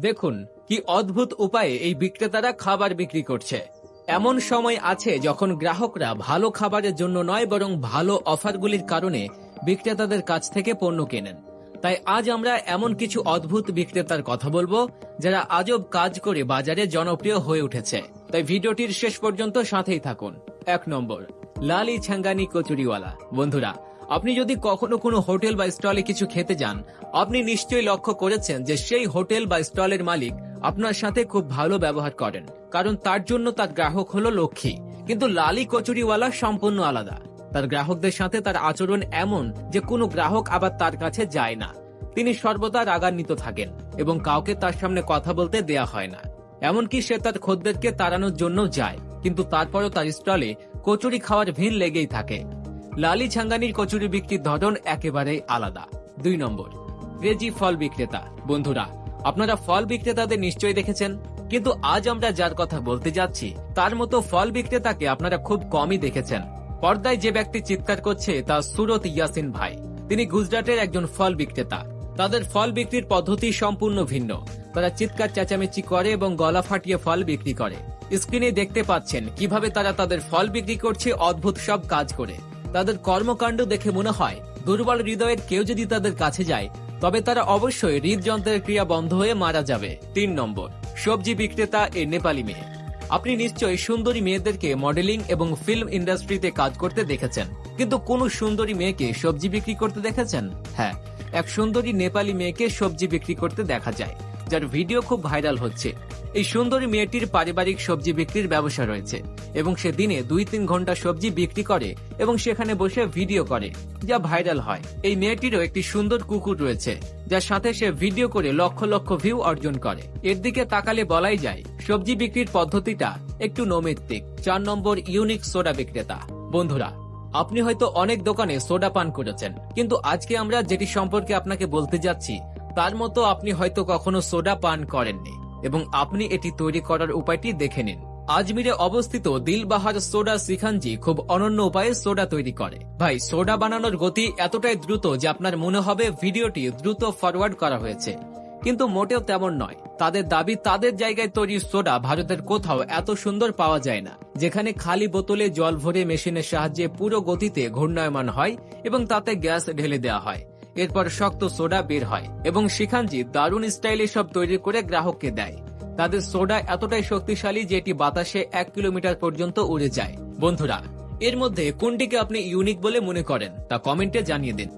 দেখুন, কি অদ্ভুত উপায়ে এই বিক্রেতারা খাবার বিক্রি করছে। এমন সময় আছে যখন গ্রাহকরা ভালো খাবারের জন্য নয়, বরং ভালো অফারগুলির কারণে বিক্রেতাদের কাছ থেকে পণ্য কেনেন। তাই আজ আমরা এমন কিছু অদ্ভুত বিক্রেতার কথা বলব, যারা আজব কাজ করে বাজারে জনপ্রিয় হয়ে উঠেছে। তাই ভিডিওটির শেষ পর্যন্ত সাথেই থাকুন। এক নম্বর, লালি ছাঙ্গানি কচুরিওয়ালা। বন্ধুরা আপনি যদি কখনো কোনো হোটেল বা স্টলে কিছু খেতে যান, আপনি নিশ্চয়ই লক্ষ্য করেছেন যে সেই হোটেল বা স্টলের মালিক আপনার সাথে খুব ভালো ব্যবহার করেন, কারণ তার জন্য তার গ্রাহক হলো লক্ষ্মী। কিন্তু লালি কচুরিওয়ালা সম্পূর্ণ আলাদা। তার গ্রাহকদের সাথে তার আচরণ এমন যে কোনো গ্রাহক আবার তার কাছে যায় না। তিনি সর্বদা রাগান্বিত থাকেন এবং কাউকে তার সামনে কথা বলতে দেয়া হয় না। এমনকি সে তার খদ্দেরকে তাড়ানোর জন্য যায়, কিন্তু তারপরও তার স্টলে কচুরি খাওয়ার ভিড় লেগেই থাকে। লালি ছাঙ্গানির কচুরি বিক্রির ধরন একেবারেই আলাদা। দুই নম্বর ক্রেজি ফল বিক্রেতা। বন্ধুরা, আপনারা ফল বিক্রেতাদের নিশ্চয়ই দেখেছেন, কিন্তু আজ আমরা যার কথা বলতে যাচ্ছি, তার মতো ফল বিক্রেতাকে আপনারা খুব কমই দেখেছেন। পর্দায় যে ব্যক্তি চিৎকার করছে তা সুরত ইয়াসিন ভাই। তিনি গুজরাটের একজন ফল বিক্রেতা। তাদের ফল বিক্রির পদ্ধতি সম্পূর্ণ ভিন্ন। তারা চিৎকার, চেঁচামেচি করে এবং গলা ফাটিয়ে ফল বিক্রি করে। স্ক্রিনে দেখতে পাচ্ছেন কীভাবে তারা তাদের ফল বিক্রি করছে, অদ্ভুত সব কাজ করে। তাদের কর্মকাণ্ড দেখে মনে হয়, দুর্বল হৃদয়ের কেউ যদি তাদের কাছে যায়, তবে তারা অবশ্যই হৃদযন্ত্রের ক্রিয়া বন্ধ হয়ে মারা যাবে। তিন নম্বর, সবজি বিক্রেতা এ নেপালি মেয়ে। আপনি নিশ্চয়ই সুন্দরী মেয়েদেরকে মডেলিং এবং ফিল্ম ইন্ডাস্ট্রিতে কাজ করতে দেখেছেন। কিন্তু কোন সুন্দরী মেয়েকে সবজি বিক্রি করতে দেখেছেন? হ্যাঁ এক সুন্দরী নেপালি মেয়েকে সবজি বিক্রি করতে দেখা যায়, যার ভিডিও খুব ভাইরাল হচ্ছে। এই সুন্দরী মেয়েটির পারিবারিক সবজি বিক্রির ব্যবসা রয়েছে এবং সে দিনে দুই তিন ঘণ্টা সবজি বিক্রি করে এবং সেখানে বসে ভিডিও করে, যা ভাইরাল হয়। এই মেয়েটিরও একটি সুন্দর কুকুর রয়েছে, যার সাথে সে ভিডিও করে লক্ষ লক্ষ ভিউ অর্জন করে। এর দিকে তাকালে বলাই যায়, সবজি বিক্রির পদ্ধতিটা একটু নৈমিত্তিক। চার নম্বর ইউনিক সোডা বিক্রেতা। বন্ধুরা, আপনি হয়তো অনেক দোকানে সোডা পান করেছেন, কিন্তু আজকে আমরা যেটি সম্পর্কে আপনাকে বলতে যাচ্ছি, তার মতো আপনি হয়তো কখনো সোডা পান করেননি। এবং আপনি এটি তৈরি করার উপায়টি দেখে নিন। আজমিরে অবস্থিত দিলবাহার সোডা সিখানজি খুব অনন্য উপায়ে সোডা তৈরি করে। ভাই, সোডা বানানোর গতি এতটাই দ্রুত যে আপনার মনে হবে ভিডিওটি দ্রুত ফরওয়ার্ড করা হয়েছে। কিন্তু মোটেও তেমন নয়। তাদের দাবি তাদের জায়গায় তৈরি সোডা ভারতের কোথাও এত সুন্দর পাওয়া যায় না, যেখানে খালি বোতলে জল ভরে মেশিনের সাহায্যে পুরো গতিতে ঘূর্ণায়মান হয় এবং তাতে গ্যাস ঢেলে দেওয়া হয়। এরপর শক্ত সোডা বের হয় এবং শিখানজি দারুণ স্টাইলে সব তৈরি করে গ্রাহককে দেয়। তাদের সোডা এতটাই শক্তিশালী যে এটি বাতাসে এক কিলোমিটার পর্যন্ত উড়ে যায়। বন্ধুরা, এর মধ্যে কোনটিকে আপনি ইউনিক বলে মনে করেন তা কমেন্টে জানিয়ে দিন।